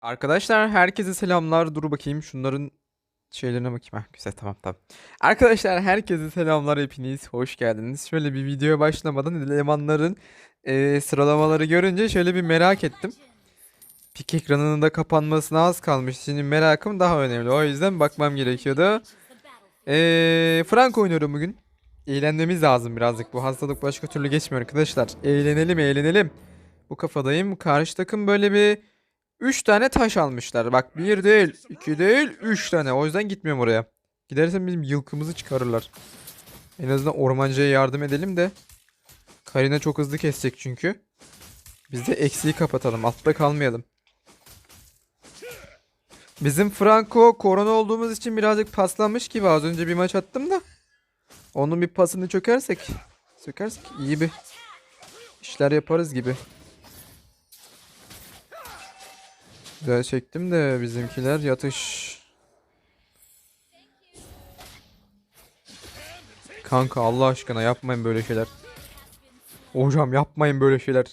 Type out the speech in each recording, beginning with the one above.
Arkadaşlar herkese selamlar. Dur bakayım şunların şeylerine bakayım. Heh, güzel tamam tamam. Arkadaşlar herkese selamlar hepiniz. Hoş geldiniz. Şöyle bir videoya başlamadan elemanların eee, sıralamaları görünce şöyle bir merak ettim. Pik ekranının da kapanmasına az kalmış. Şimdi merakım daha önemli. O yüzden bakmam gerekiyordu. Eee Frank oynuyorum bugün. Eğlenmemiz lazım birazcık. Bu hastalık başka türlü geçmiyor arkadaşlar. Eğlenelim eğlenelim. Bu kafadayım. Karşı takım böyle bir 3 tane taş almışlar. Bak bir değil, iki değil, 3 tane. O yüzden gitmiyorum oraya. Gidersem bizim yılkımızı çıkarırlar. En azından ormancıya yardım edelim de. Karina çok hızlı kesecek çünkü. Biz de eksiği kapatalım. Altta kalmayalım. Bizim Franco korona olduğumuz için birazcık paslanmış gibi. Az önce bir maç attım da. Onun bir pasını çökersek. Sökersek iyi bir işler yaparız gibi. Güzel çektim de bizimkiler yatış. Kanka Allah aşkına yapmayın böyle şeyler. Hocam yapmayın böyle şeyler.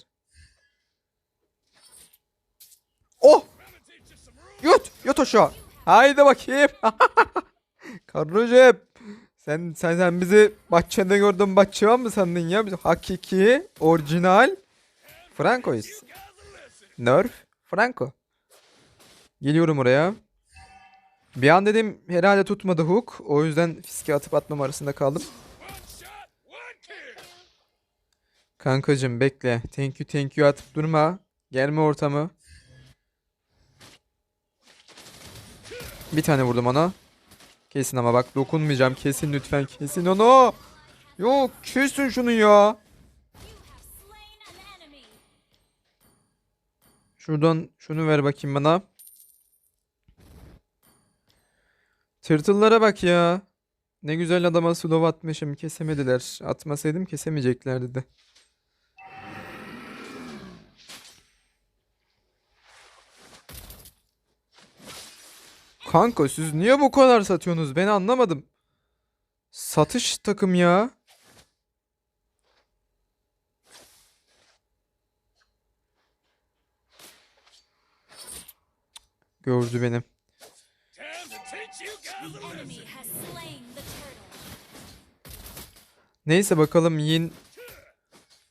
Oh! Yut! Yut aşağı. Haydi bakayım. Karıcığım. Sen, sen, sen bizi bahçede gördün bahçıvan mı sandın ya? Biz hakiki, orijinal Franco'yuz. Nerf Franco. Geliyorum oraya. Bir an dedim herhalde tutmadı hook. O yüzden fiske atıp atmam arasında kaldım. Kankacım bekle. Thank you thank you atıp durma. Gelme ortamı. Bir tane vurdum ona. Kesin ama bak dokunmayacağım. Kesin lütfen kesin onu. Yok kesin şunu ya. Şuradan şunu ver bakayım bana. Tırtıllara bak ya. Ne güzel adama slow atmışım. Kesemediler. Atmasaydım kesemeyeceklerdi de. Kanka siz niye bu kadar satıyorsunuz? Ben anlamadım. Satış takım ya. Gördü beni. Neyse bakalım Yin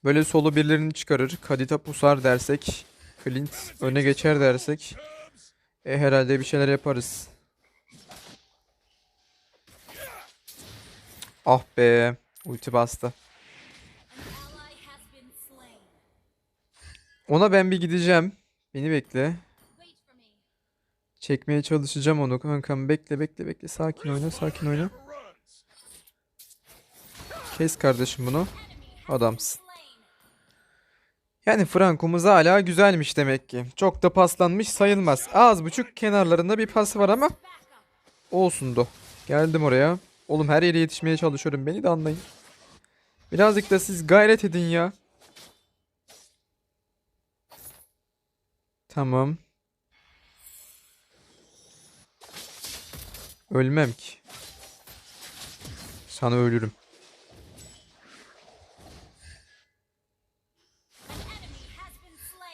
böyle solo birilerini çıkarır. Kadita pusar dersek. Clint öne geçer dersek. E herhalde bir şeyler yaparız. Ah be. Ulti bastı. Ona ben bir gideceğim. Beni bekle. Çekmeye çalışacağım onu kankam. Bekle bekle bekle. Sakin oyna sakin oyna. Kes kardeşim bunu. Adamsın. Yani Franco'muz hala güzelmiş demek ki. Çok da paslanmış sayılmaz. Az buçuk kenarlarında bir pas var ama olsundu. Geldim oraya. Oğlum her yere yetişmeye çalışıyorum. Beni de anlayın. Birazcık da siz gayret edin ya. Tamam. Ölmem ki. Sana ölürüm.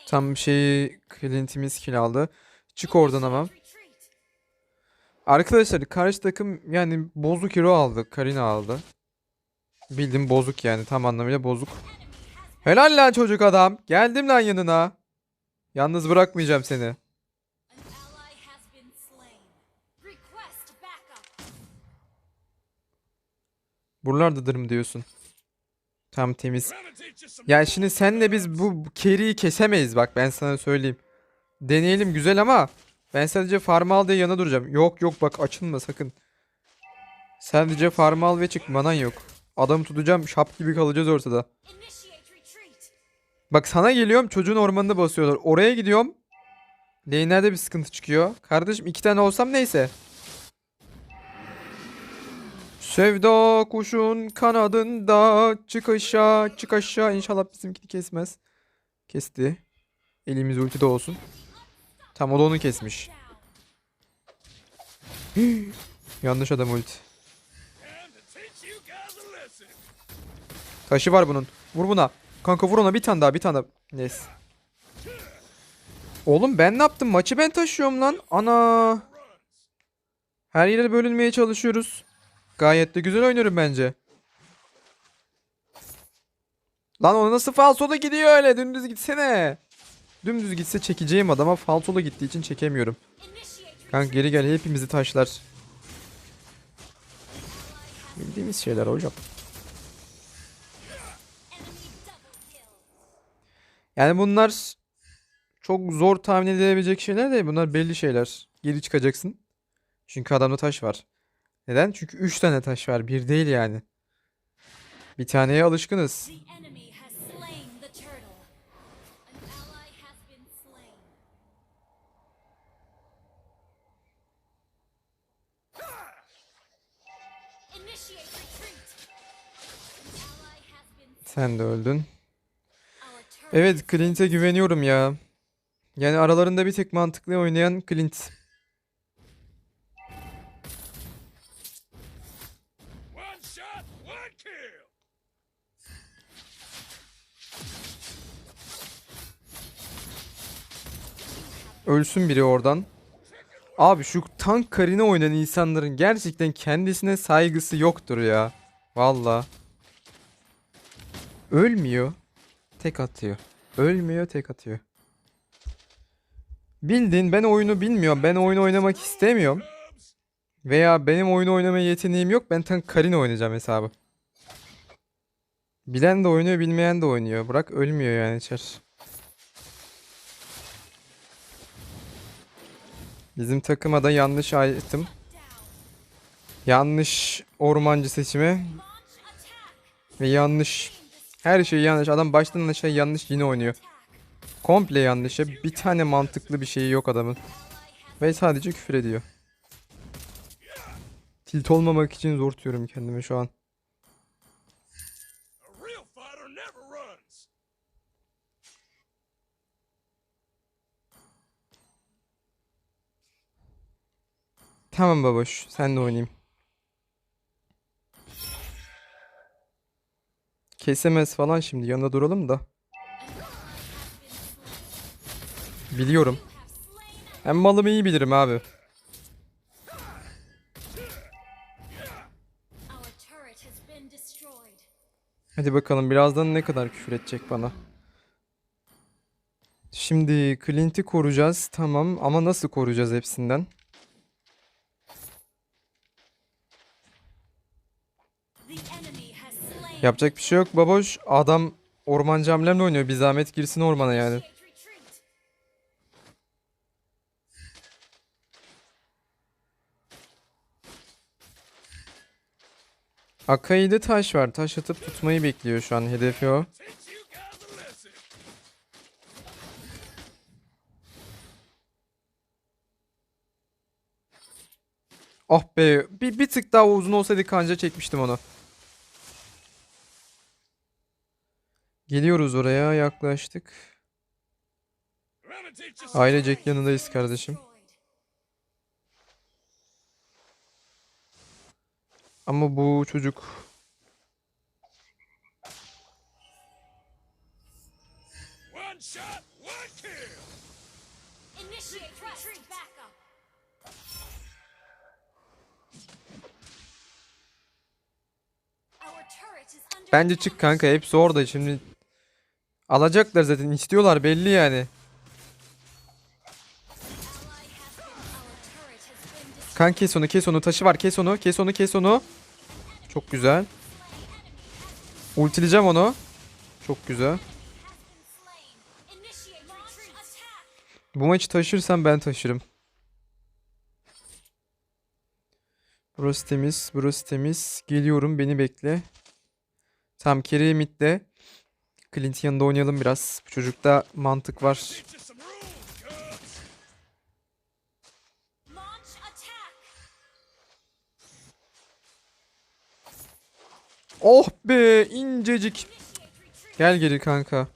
Tam şeyi Clint'imiz kill aldı. Çık oradan ama. Arkadaşlar karşı takım yani bozuk hero aldı. Karina aldı. Bildim bozuk yani tam anlamıyla bozuk. Helal lan çocuk adam. Geldim lan yanına. Yalnız bırakmayacağım seni. Buralardadır mı diyorsun? Tam temiz. Ya şimdi senle biz bu carry'i kesemeyiz bak ben sana söyleyeyim. Deneyelim güzel ama ben sadece farm al diye yana duracağım. Yok yok bak açılma sakın. Sadece farm al ve çık manan yok. Adamı tutacağım şap gibi kalacağız ortada. Bak sana geliyorum çocuğun ormanında basıyorlar. Oraya gidiyorum. Lane'lerde bir sıkıntı çıkıyor. Kardeşim iki tane olsam neyse. Sevda kuşun kanadında çık aşağı çık aşağı inşallah bizimkini kesmez. Kesti. Elimiz ulti de olsun. Tam o da onu kesmiş. Yanlış adam ulti. Taşı var bunun. Vur buna. Kanka vur ona bir tane daha bir tane daha. Neyse. Oğlum ben ne yaptım? Maçı ben taşıyorum lan. Ana. Her yere bölünmeye çalışıyoruz. Gayet de güzel oynuyorum bence. Lan o nasıl falsoda gidiyor öyle? Dümdüz gitsene. Dümdüz gitse çekeceğim adama falsoda gittiği için çekemiyorum. Kanka geri gel hepimizi taşlar. Bildiğimiz şeyler hocam. Yani bunlar çok zor tahmin edilebilecek şeyler değil. Bunlar belli şeyler. Geri çıkacaksın. Çünkü adamda taş var. Neden? Çünkü 3 tane taş var. Bir değil yani. Bir taneye alışkınız. Sen de öldün. Evet Clint'e güveniyorum ya. Yani aralarında bir tek mantıklı oynayan Clint. Ölsün biri oradan. Abi şu tank karine oynayan insanların gerçekten kendisine saygısı yoktur ya. Valla. Ölmüyor. Tek atıyor. Ölmüyor tek atıyor. Bildiğin ben oyunu bilmiyorum. Ben oyunu oynamak istemiyorum. Veya benim oyunu oynama yeteneğim yok. Ben tank karine oynayacağım hesabı. Bilen de oynuyor, bilmeyen de oynuyor. Bırak ölmüyor yani içer. Bizim takıma da yanlış item. Yanlış ormancı seçimi. Ve yanlış. Her şey yanlış. Adam baştan aşağı yanlış yine oynuyor. Komple yanlış. ya. Bir tane mantıklı bir şeyi yok adamın. Ve sadece küfür ediyor. Tilt olmamak için zor tutuyorum kendime şu an. Tamam baboş. Sen de oynayayım. Kesemez falan şimdi. Yanında duralım da. Biliyorum. Hem malımı iyi bilirim abi. Hadi bakalım birazdan ne kadar küfür edecek bana. Şimdi Clint'i koruyacağız. Tamam ama nasıl koruyacağız hepsinden? Yapacak bir şey yok baboş. Adam ormancı hamlemle oynuyor. Bir zahmet girsin ormana yani. Akai'de taş var. Taş atıp tutmayı bekliyor şu an. Hedefi o. Oh be. Bir, bir tık daha uzun olsaydı kanca çekmiştim onu. Geliyoruz oraya. Yaklaştık. Ailecek yanındayız kardeşim. Ama bu çocuk Bence çık kanka hepsi orada şimdi. Alacaklar zaten istiyorlar belli yani. Kan kes onu kes onu taşı var kes onu kes onu kes onu. Çok güzel. Ultileyeceğim onu. Çok güzel. Bu maçı taşırsam ben taşırım. Burası temiz, burası temiz. Geliyorum, beni bekle. Tam Kerry midde. Clint yanında oynayalım biraz. Bu çocukta mantık var. Oh be, incecik. Gel geri kanka.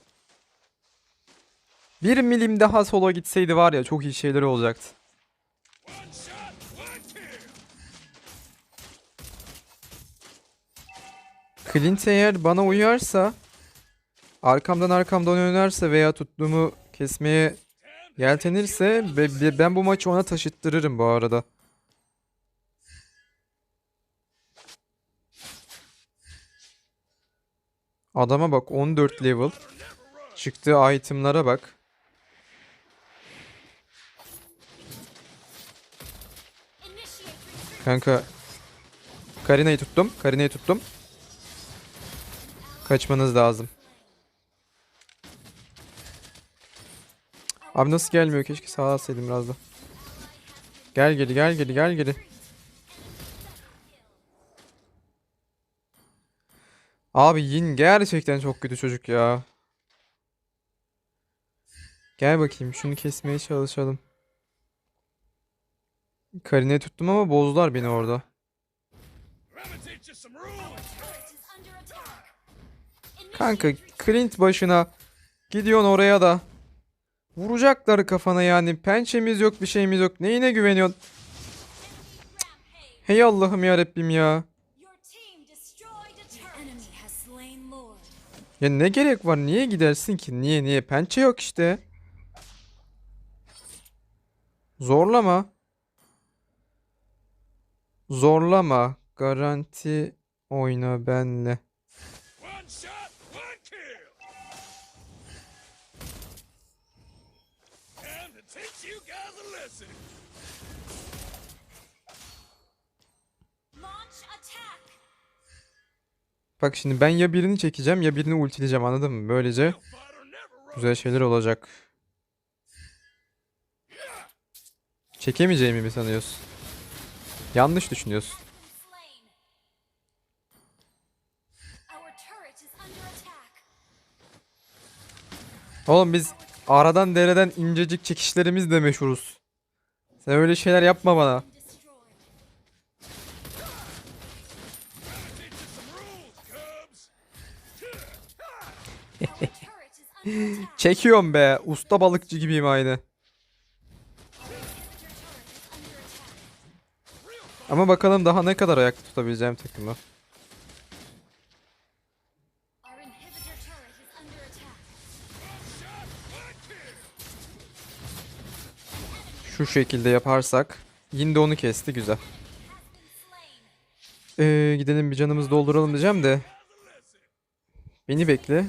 Bir milim daha sola gitseydi var ya çok iyi şeyler olacaktı. Clint eğer bana uyarsa arkamdan arkamdan oynarsa veya tuttuğumu kesmeye yeltenirse be- be- ben bu maçı ona taşıttırırım bu arada. Adama bak 14 level. Çıktığı itemlara bak. Kanka Karina'yı tuttum. Karina'yı tuttum. Kaçmanız lazım. Abi nasıl gelmiyor? Keşke sağa alsaydım biraz da. Gel geri gel geri gel geri. Abi Yin gerçekten çok kötü çocuk ya. Gel bakayım şunu kesmeye çalışalım. Karina'yı tuttum ama bozdular beni orada. Kanka Clint başına gidiyorsun oraya da vuracaklar kafana yani. Pençemiz yok bir şeyimiz yok. Neyine güveniyorsun? Hey Allah'ım ya Rabbim ya. Ya ne gerek var? Niye gidersin ki? Niye niye? Pençe yok işte. Zorlama. Zorlama. Garanti oyna benle bak şimdi ben ya birini çekeceğim ya birini ultileyeceğim anladın mı böylece. Güzel şeyler olacak. Çekemeyeceğimi mi sanıyorsun? Yanlış düşünüyorsun. Oğlum biz aradan dereden incecik çekişlerimizle meşhuruz. Sen öyle şeyler yapma bana. Çekiyorum be. Usta balıkçı gibiyim aynı. Ama bakalım daha ne kadar ayakta tutabileceğim takımı. Şu şekilde yaparsak. Yine de onu kesti güzel. Ee, gidelim bir canımızı dolduralım diyeceğim de. Beni bekle.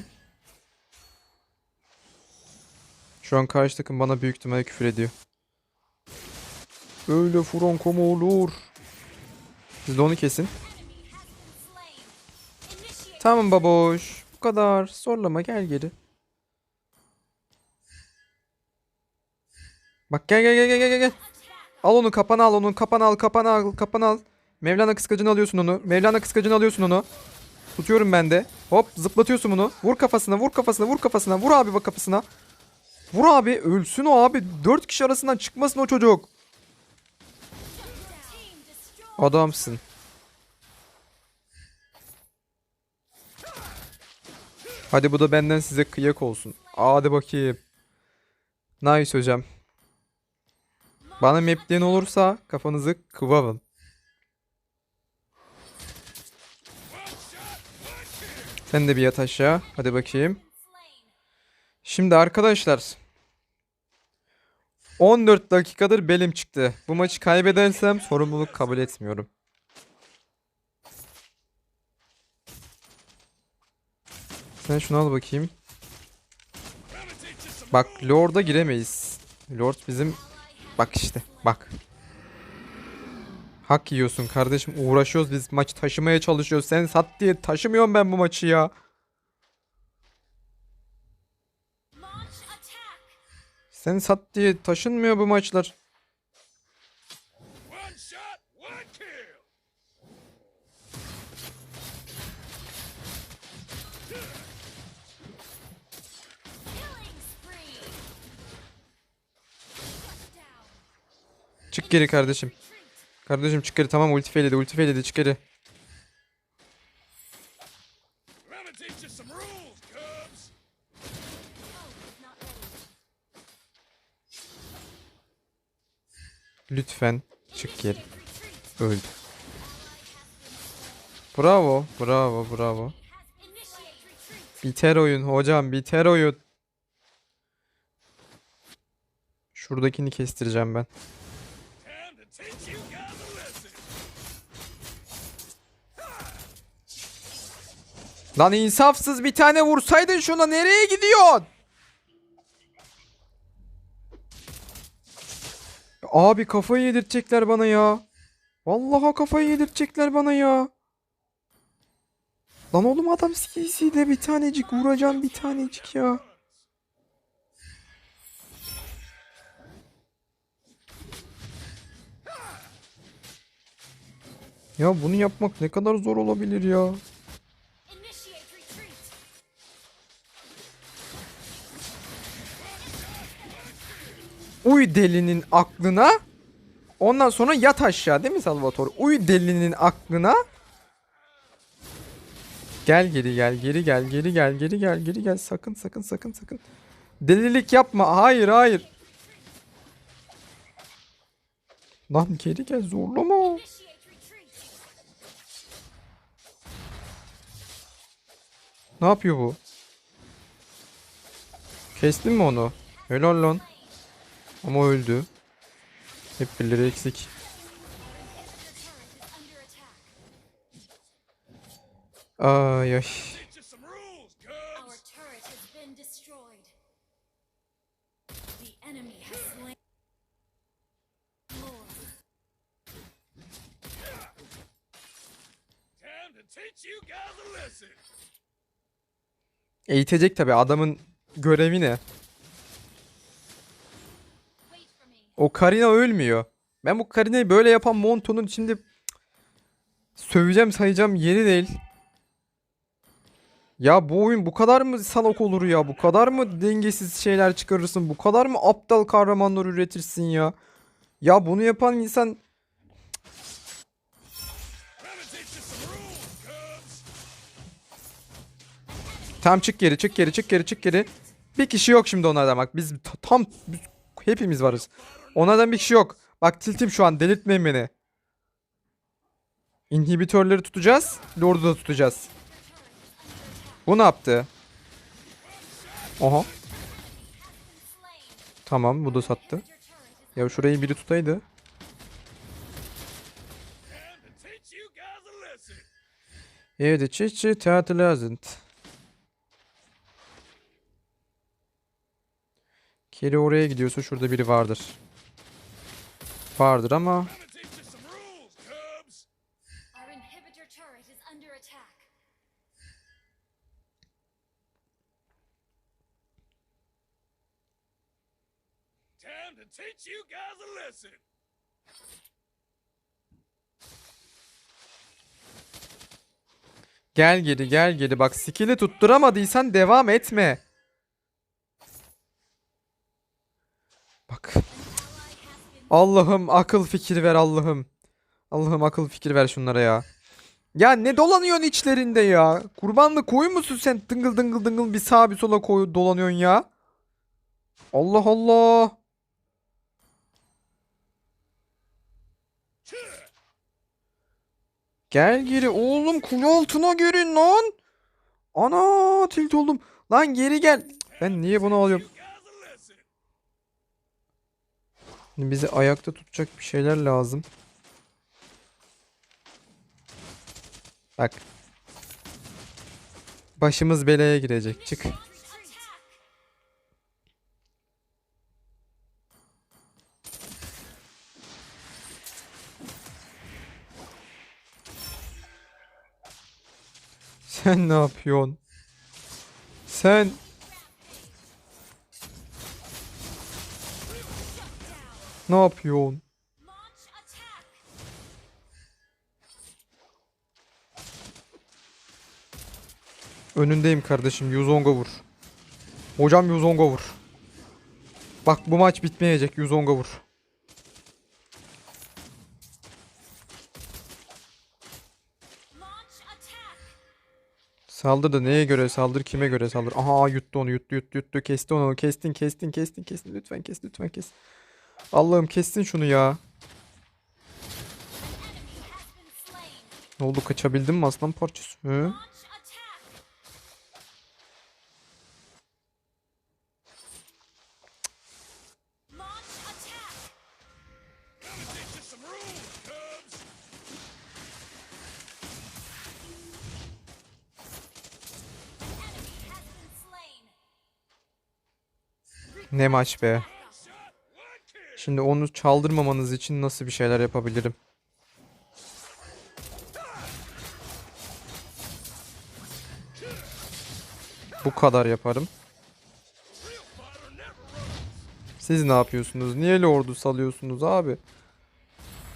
Şu an karşı takım bana büyük ihtimalle küfür ediyor. Öyle Franco mu olur? Siz de onu kesin. Tamam baboş. Bu kadar. Zorlama gel geri. Bak gel gel gel gel gel gel. Al onu kapana al onu kapana al kapana al kapana al. Mevlana kıskacını alıyorsun onu. Mevlana kıskacını alıyorsun onu. Tutuyorum ben de. Hop zıplatıyorsun bunu. Vur kafasına vur kafasına vur kafasına. Vur abi bak kafasına. Vur abi ölsün o abi. Dört kişi arasından çıkmasın o çocuk. Adamsın. Hadi bu da benden size kıyak olsun. Hadi bakayım. Nice hocam. Bana mapleyen olursa kafanızı kıvavın. Sen de bir yat aşağı. Hadi bakayım. Şimdi arkadaşlar. 14 dakikadır belim çıktı. Bu maçı kaybedersem sorumluluk kabul etmiyorum. Sen şunu al bakayım. Bak Lord'a giremeyiz. Lord bizim... Bak işte bak. Hak yiyorsun kardeşim uğraşıyoruz biz maç taşımaya çalışıyoruz. Sen sat diye taşımıyorum ben bu maçı ya. Sen sat diye taşınmıyor bu maçlar. Çık geri kardeşim. Kardeşim çık geri tamam ulti failedi ulti failedi çık geri. Lütfen çık geri. Öldü. Bravo, bravo, bravo. Biter oyun hocam, biter oyun. Şuradakini kestireceğim ben. Lan insafsız bir tane vursaydın şuna nereye gidiyorsun? Abi kafayı yedirtecekler bana ya. Vallahi kafayı yedirtecekler bana ya. Lan oğlum adam skillsiyle bir tanecik vuracağım bir tanecik ya. Ya bunu yapmak ne kadar zor olabilir ya. Uy delinin aklına. Ondan sonra yat aşağı değil mi Salvatore? Uy delinin aklına. Gel geri gel geri gel geri gel geri gel geri gel sakın sakın sakın sakın. Delilik yapma hayır hayır. Lan geri gel zorlama. Ne yapıyor bu? Kestin mi onu? Helal lan. Ama öldü. Hep birileri eksik. Ay ay. Teach you some rules, Our O Karina ölmüyor. Ben bu Karina'yı böyle yapan Monto'nun şimdi söveceğim sayacağım yeri değil. Ya bu oyun bu kadar mı salak olur ya? Bu kadar mı dengesiz şeyler çıkarırsın? Bu kadar mı aptal kahramanlar üretirsin ya? Ya bunu yapan insan tam çık geri çık geri çık geri çık geri. Bir kişi yok şimdi onlardan bak. Biz ta- tam biz hepimiz varız. Onlardan bir kişi yok. Bak tiltim şu an delirtmeyin beni. İnhibitörleri tutacağız. Lord'u da tutacağız. Bu ne yaptı? Oha. Tamam bu da sattı. Ya şurayı biri tutaydı. Evet çiçi tatil lazent. Keri oraya gidiyorsa şurada biri vardır. Vardır ama to teach you guys a lesson. gel geri gel geri bak skill'i tutturamadıysan devam etme. Bak. Allah'ım akıl fikir ver Allah'ım. Allah'ım akıl fikir ver şunlara ya. Ya ne dolanıyorsun içlerinde ya? Kurbanlık koyun musun sen? Dıngıl dıngıl dıngıl bir sağa bir sola koy dolanıyorsun ya. Allah Allah. Gel geri oğlum kule altına girin lan. Ana tilt oldum. Lan geri gel. Ben niye bunu alıyorum? You guys a lesson. Şimdi bizi ayakta tutacak bir şeyler lazım. Bak. Başımız belaya girecek. Çık. Sen ne yapıyorsun? Sen ne yapıyorsun? Önündeyim kardeşim. Yuzonga vur. Hocam Yuzonga vur. Bak bu maç bitmeyecek. Yuzonga vur. Saldır da neye göre saldır, kime göre saldır? Aha yuttu onu, yuttu, yuttu, yuttu. Kesti onu, kestin, kestin, kestin, kestin. Lütfen kes, lütfen kes. Allah'ım kestin şunu ya. Ne oldu kaçabildin mi aslan parçası? Hı? Ne maç be. Şimdi onu çaldırmamanız için nasıl bir şeyler yapabilirim? Bu kadar yaparım. Siz ne yapıyorsunuz? Niye lordu salıyorsunuz abi?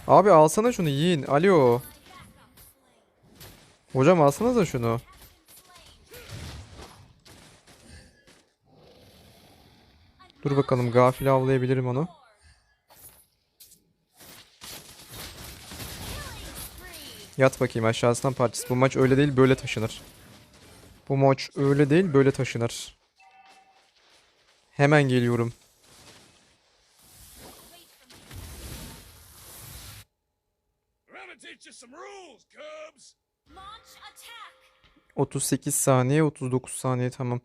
Abi alsana şunu yiyin. Alo. Hocam alsanıza şunu. Dur bakalım gafil avlayabilirim onu. Yat bakayım aşağısından parçası. Bu maç öyle değil böyle taşınır. Bu maç öyle değil böyle taşınır. Hemen geliyorum. Gotta teach you some rules, Cubs. Launch attack. 38 saniye 39 saniye tamam.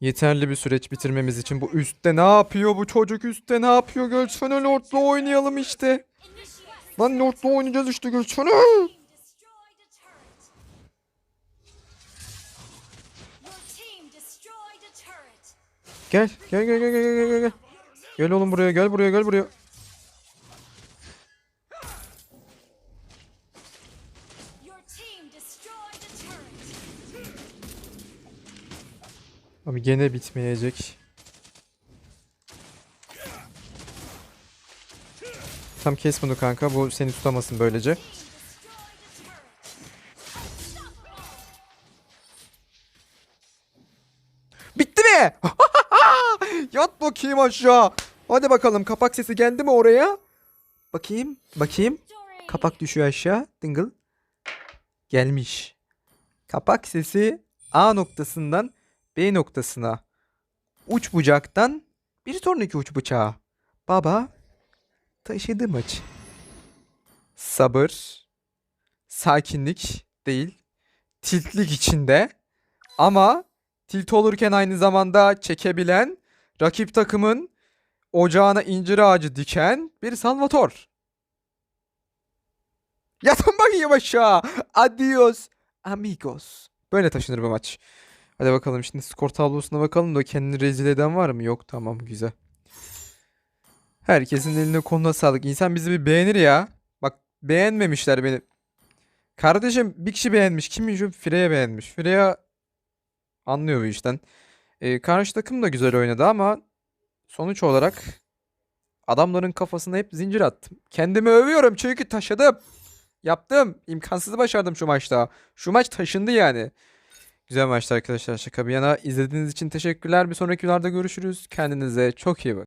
Yeterli bir süreç bitirmemiz için. Bu üstte ne yapıyor bu çocuk üstte ne yapıyor? Gölsene Lord'la oynayalım işte. Lan Lord'la oynayacağız işte Gölsene. Gel gel gel gel gel gel gel gel. Gel oğlum buraya gel buraya gel buraya. Abi gene bitmeyecek. Tam kes bunu kanka. Bu seni tutamasın böylece. Bakayım aşağı. Hadi bakalım kapak sesi geldi mi oraya? Bakayım. Bakayım. Kapak düşüyor aşağı. Dingle. Gelmiş. Kapak sesi A noktasından B noktasına. Uç bucaktan bir sonraki uç bıçağa. Baba taşıdı maç. Sabır. Sakinlik değil. Tiltlik içinde. Ama tilt olurken aynı zamanda çekebilen rakip takımın ocağına incir ağacı diken bir Salvator. Yatın bakayım aşağı. Adios amigos. Böyle taşınır bu maç. Hadi bakalım şimdi skor tablosuna bakalım da kendini rezil eden var mı? Yok tamam güzel. Herkesin eline koluna sağlık. İnsan bizi bir beğenir ya. Bak beğenmemişler beni. Kardeşim bir kişi beğenmiş. Kimmiş o? Freya beğenmiş. Freya anlıyor bu işten. Ee, karşı takım da güzel oynadı ama sonuç olarak adamların kafasına hep zincir attım. Kendimi övüyorum çünkü taşıdım. Yaptım. İmkansızı başardım şu maçta. Şu maç taşındı yani. Güzel maçtı arkadaşlar. Şaka bir yana. İzlediğiniz için teşekkürler. Bir sonraki videolarda görüşürüz. Kendinize çok iyi bakın.